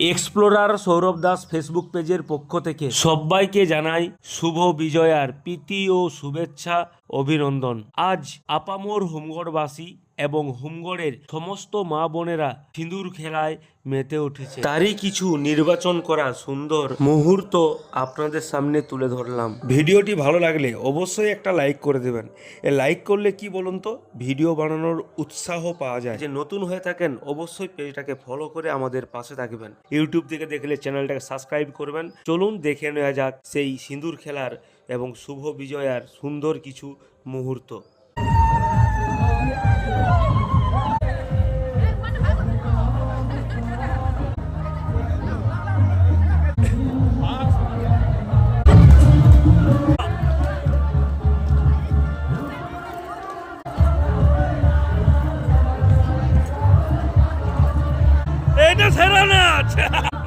Explorer Sourav Das Facebook পেজের পক্ষ থেকে সবাইকে জানাই শুভ বিজয়ার প্রীতি ও শুভেচ্ছা, অভিনন্দন। আজ আপামোর হোমগড়বাসী এবং হোমগড়ের সমস্ত মা বোনেরা সিঁদুর খেলায় মেতে উঠেছে। তারই কিছু নির্বাচন করা সুন্দর মুহূর্ত আপনাদের সামনে তুলে ধরলাম। ভিডিওটি ভালো লাগলে অবশ্যই একটা লাইক করে দেবেন। এ লাইক করলে কি বলুন তো? ভিডিও বানানোর উৎসাহ পাওয়া যায়। যে নতুন হয়ে থাকেন অবশ্যই পেজটাকে ফলো করে আমাদের পাশে থাকবেন। ইউটিউব থেকে দেখলে চ্যানেলটাকে সাবস্ক্রাইব করবেন। চলুন দেখে নেওয়া যাক সেই সিঁদুর খেলার এবং শুভ বিজয়ার সুন্দর কিছু মুহূর্ত। Enes Herana!